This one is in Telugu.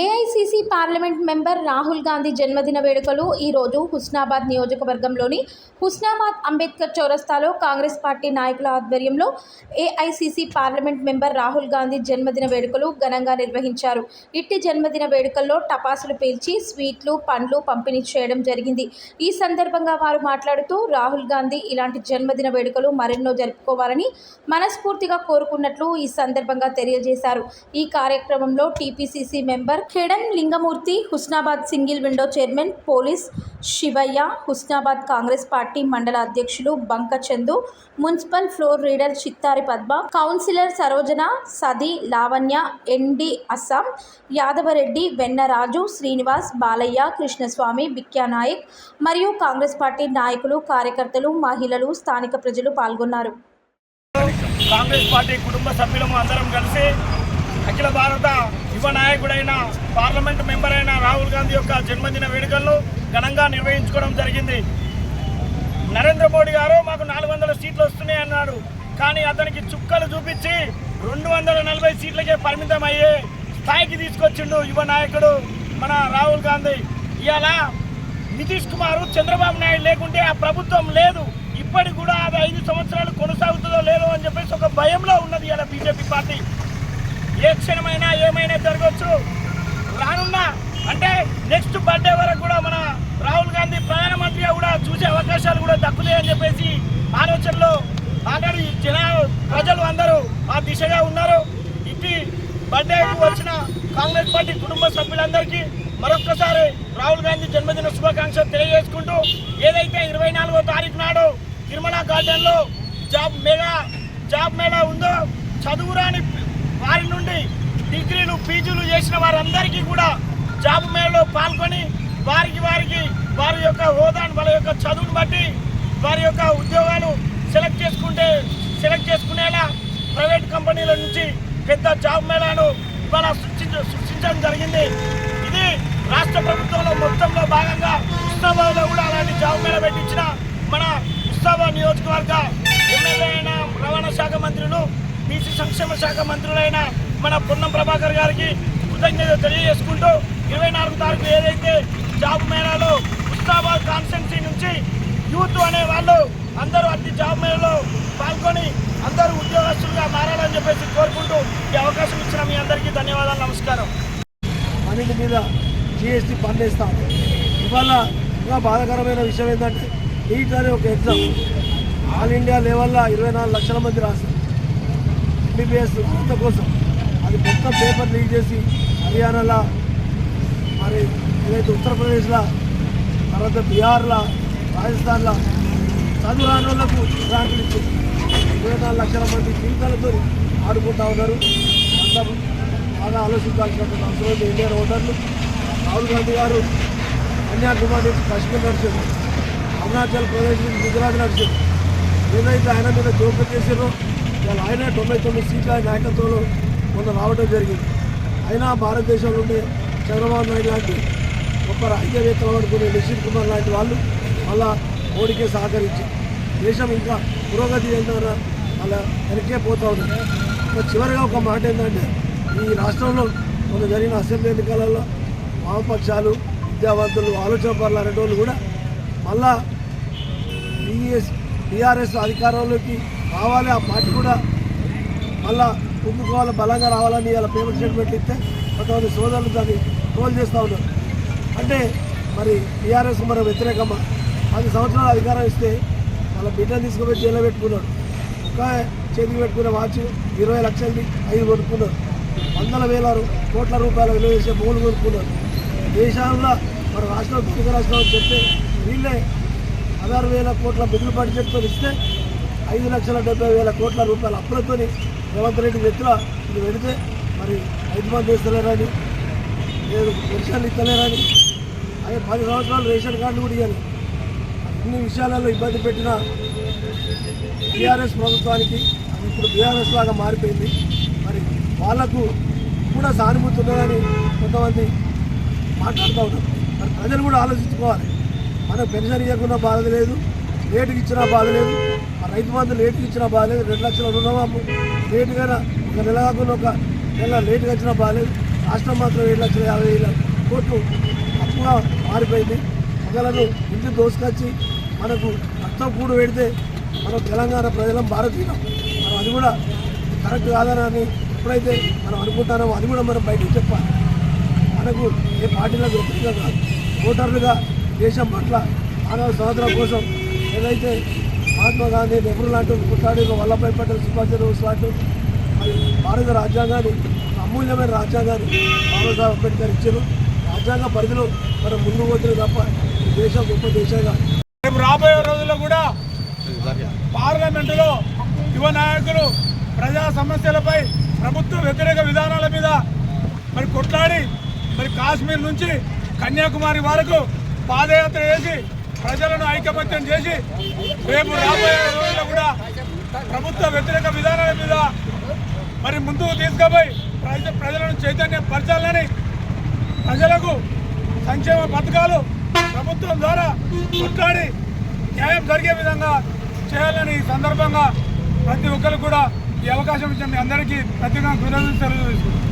AICC parliament member Rahul Gandhi జన్మదిన వేడుకలు ఈరోజు హుస్నాబాద్ నియోజకవర్గంలోని హుస్నాబాద్ అంబేద్కర్ చౌరస్తాలో కాంగ్రెస్ పార్టీ నాయకుల ఆధ్వర్యంలో AICC parliament member Rahul Gandhi జన్మదిన వేడుకలు ఘనంగా నిర్వహించారు. ఇట్టి జన్మదిన వేడుకల్లో టపాసులు పేల్చి స్వీట్లు పండ్లు పంపిణీ చేయడం జరిగింది. ఈ సందర్భంగా వారు మాట్లాడుతూ రాహుల్ గాంధీ ఇలాంటి జన్మదిన వేడుకలు మరెన్నో జరుపుకోవాలని మనస్ఫూర్తిగా కోరుకున్నట్లు ఈ సందర్భంగా తెలియజేశారు. ఈ కార్యక్రమంలో TPCC member ఖెడన్ Lingamurthy Husnabad single window chairman police Shivaiah Husnabad Congress party మండల అధ్యక్షులు Banka Chandu municipal floor leader Chittari Padma councillor Sarojana సది Lavanya ఎన్డి అస్సాం యాదవరెడ్డి వెన్నరాజు శ్రీనివాస్ బాలయ్య కృష్ణస్వామి బిక్యానాయక్ మరియు కాంగ్రెస్ పార్టీ నాయకులు కార్యకర్తలు మహిళలు స్థానిక ప్రజలు పాల్గొన్నారు. కాంగ్రెస్ పార్టీ కుటుంబ సభ్యులము అందరం కలిసి అఖిల భారత యువ నాయకుడైన పార్లమెంట్ మెంబర్ అయిన రాహుల్ గాంధీ యొక్క జన్మదిన వేడుకలను ఘనంగా నిర్వహించుకోవడం జరిగింది. నరేంద్ర మోడీ గారు మాకు నాలుగు వందల సీట్లు వస్తున్నాయి అన్నాడు. కానీ అతనికి చుక్కలు చూపించి రెండు వందల నలభై సీట్లకే పరిమితం అయ్యే స్థాయికి తీసుకొచ్చిండు యువ నాయకుడు మన రాహుల్ గాంధీ. ఇవాళ నితీష్ కుమార్ చంద్రబాబు నాయుడు లేకుంటే ఆ ప్రభుత్వం లేదు. ఇప్పటికి కూడా అది ఐదు సంవత్సరాలు కొనసాగుతుందో లేదో అని చెప్పేసి ఒక భయంలో ఉన్నది ఇలా బీజేపీ పార్టీ. ఏ క్షణమైనా ఏమైనా జరగవచ్చు రానున్న అంటే నెక్స్ట్ బర్త్డే వరకు కూడా మన రాహుల్ గాంధీ ప్రధానమంత్రిగా కూడా చూసే అవకాశాలు కూడా దక్కుతాయని చెప్పేసి ఆలోచనలో ఆల్రెడీ జన ప్రజలు అందరూ ఆ దిశగా ఉన్నారు. ఇది బర్త్డేకి వచ్చిన కాంగ్రెస్ పార్టీ కుటుంబ సభ్యులందరికీ మరొక్కసారి రాహుల్ గాంధీ జన్మదిన శుభాకాంక్షలు తెలియజేసుకుంటూ ఏదైతే ఇరవై నాలుగో తారీఖు నాడు తిరుమల గార్డెన్లో జాబ్ మేళా జాబ్ మేళా ఉందో చదువురాని పీజీలు చేసిన వారందరికీ కూడా జాబ్ మేళలో పాల్గొని వారికి వారికి వారి యొక్క హోదాను వాళ్ళ యొక్క చదువును బట్టి వారి యొక్క ఉద్యోగాలు సెలెక్ట్ చేసుకుంటే సెలెక్ట్ చేసుకునేలా ప్రైవేట్ కంపెనీల నుంచి పెద్ద జాబ్ మేళాను ఇవాళ సృష్టించ సృష్టించడం జరిగింది. ఇది రాష్ట్ర ప్రభుత్వంలో మొత్తంలో భాగంగా ఉస్తాబాద్లో కూడా అలాంటి జాబ్ మేళా పెట్టించిన మన ఉస్తాబాద్ నియోజకవర్గ ఎమ్మెల్యే అయిన రవాణా శాఖ మంత్రులు బీసీ సంక్షేమ శాఖ మంత్రులైన మన పొన్నం ప్రభాకర్ గారికి కృతజ్ఞత తెలియజేసుకుంటూ ఇరవై నాలుగు తారీఖు ఏదైతే జాబ్ మేళాలో ఉస్మాబాద్ కాన్స్టెన్సీ నుంచి యూత్ అనే వాళ్ళు అందరూ అతి జాబ్ మేళలో పాల్గొని అందరూ ఉద్యోగస్తులుగా మారాలని చెప్పేసి కోరుకుంటూ ఈ అవకాశం ఇచ్చిన మీ అందరికీ ధన్యవాదాలు నమస్కారం. అన్నింటి మీద జిఎస్టీ పనిచేస్తాం ఇవాళ ఇంకా బాధాకరమైన విషయం ఏంటంటే నీట్ అనే ఒక ఎగ్జామ్ ఆల్ ఇండియా లెవెల్లో ఇరవై నాలుగు లక్షల మంది రాస్తారు. ఎంబీబీఎస్ కోసం. అది మొత్తం పేపర్ లీక్ చేసి హర్యానాలో మరి ఏదైతే ఉత్తరప్రదేశ్లో తర్వాత బీహార్లో రాజస్థాన్లో చదువు రాని వాళ్ళకు గ్రాంట్లు ఇచ్చింది ఇరవై నాలుగు లక్షల మంది జీవితాలతో ఆడుకుంటా ఉన్నారు. అంతా బాగా ఆలోచించాల్సినటువంటి అవసరం ఉంది. ఇండియన్ ఓటర్లు రాహుల్ గాంధీ గారు కన్యాకుమారి నుంచి కాశ్మీర్ నడిచారు అరుణాచల్ ప్రదేశ్ నుంచి గుజరాత్ నడిచారు ఏదైతే ఆయన మీద జోక్యం చేశారో వాళ్ళు ఆయన తొంభై తొమ్మిది సీట్ల నాయకత్వంలో మొన్న రావడం జరిగింది. అయినా భారతదేశంలో ఉండే చంద్రబాబు నాయుడు లాంటి గొప్ప రాజకీయవేత్తలు అనుకునే నిశ్చిత్ కుమార్ లాంటి వాళ్ళు మళ్ళా మోడీకే సహకరించి దేశం ఇంకా పురోగతి చెందారా అలా వెనకే పోతూ ఉంది. చివరిగా ఒక మాట ఏంటంటే ఈ రాష్ట్రంలో మొన్న జరిగిన అసెంబ్లీ ఎన్నికలలో వామపక్షాలు విద్యావంతులు ఆలోచన పనులు అనేటోళ్ళు కూడా మళ్ళా టీఎస్ టీఆర్ఎస్ అధికారంలోకి రావాలి. ఆ పార్టీ కూడా మళ్ళా పుంజుకోవాలి బలంగా రావాలని ఇలా పేమెంట్ స్టేట్మెంట్ ఇస్తే కొంతమంది సోదరులు దాన్ని ట్రోల్ చేస్తూ ఉన్నారు. అంటే మరి టీఆర్ఎస్ మన వ్యతిరేకమా? పది సంవత్సరాలు అధికారం ఇస్తే వాళ్ళ బిడ్డను తీసుకుపోయి జైల్లో పెట్టుకున్నాడు ఒక చేతికి పెట్టుకున్న వాచ్ ఇరవై లక్షలది ఐదు కొనుక్కున్నారు. వందల వేల కోట్ల రూపాయల విలువ చేసే భూములు కొనుక్కున్నారు. దేశంలో మన రాష్ట్రం తెలుగు రాష్ట్రం అని చెప్తే వీళ్ళే పదహారు వేల కోట్ల బిల్లు బడ్జెట్తో ఇస్తే ఐదు లక్షల డెబ్బై వేల కోట్ల రూపాయల అప్పులతోని రేవంత్ రెడ్డి వ్యక్తుల ఇది పెడితే మరి ఐదు మంది ఇస్తలేరని లేదు పెన్షన్లు ఇస్తలేరని అదే పది సంవత్సరాలు రేషన్ కార్డు కూడా ఇవ్వాలి అన్ని విషయాలలో ఇబ్బంది పెట్టిన టీఆర్ఎస్ ప్రభుత్వానికి అది ఇప్పుడు బీఆర్ఎస్ లాగా మారిపోయింది. మరి వాళ్ళకు కూడా సానుభూతి ఉన్నదని కొంతమంది మాట్లాడుతూ ఉన్నారు. మరి ప్రజలు కూడా ఆలోచించుకోవాలి. మనకు పెన్షన్ ఇవ్వకుండా బాధ లేదు. లేటుకి ఇచ్చినా బాధలేదు ఆ రైతు బంధు లేటుకి ఇచ్చినా బాగాలేదు. రెండు లక్షల రుణమాపు లేటుగా ఒక నెల కాకుండా ఒక నెల లేటుగా ఇచ్చినా బాగాలేదు. రాష్ట్రం మాత్రం ఏడు లక్షల యాభై వేల కోట్లు అప్పుగా మారిపోయింది. ప్రజలను ఇంటి దోసుకొచ్చి మనకు రక్తం కూడు పెడితే మనం తెలంగాణ ప్రజలం భారతీయులం. మనం అది కూడా కరెక్ట్ కాదని ఎప్పుడైతే మనం అనుకుంటామో అది కూడా మనం బయటకు చెప్పాలి. మనకు ఏ పార్టీలకు వ్యక్తిగా కాదు. ఓటర్లుగా దేశం పట్ల మానవ స్వాతంత్రం కోసం ఏదైతే మహాత్మా గాంధీ నెహ్రూ లాంటి పుట్టాడు వల్లభాయ్ పటేల్ సుభాష్ చంద్రబోస్ లాంటి మరి భారత రాజ్యాంగాన్ని అమూల్యమైన రాజ్యాంగాన్ని బాబాసాహెబ్ అంబేద్కర్ ఇచ్చారు. రాజ్యాంగ పరిధిలో మనం ముందు పోతుంది తప్ప దేశం గొప్ప దేశంగా. రేపు రాబోయే రోజుల్లో కూడా పార్లమెంటులో యువ నాయకులు ప్రజా సమస్యలపై ప్రభుత్వ వ్యతిరేక విధానాల మీద మరి కొట్లాడి మరి కాశ్మీర్ నుంచి కన్యాకుమారి వరకు పాదయాత్ర చేసి ప్రజలను ఐకమత్యం చేసి రేపు రాబోయే రోజుల్లో కూడా ప్రభుత్వ వ్యతిరేక విధానాల మీద మరి ముందుకు తీసుకుపోయి ప్రజ ప్రజలను చైతన్యపరచాలని ప్రజలకు సంక్షేమ పథకాలు ప్రభుత్వం ద్వారా కొట్లాడి న్యాయం జరిగే విధంగా చేయాలని ఈ సందర్భంగా ప్రతి ఒక్కరు కూడా ఈ అవకాశం ఇచ్చిన మీ అందరికీ ప్రత్యేకంగా కృతజ్ఞతలు తెలియజేస్తున్నాను.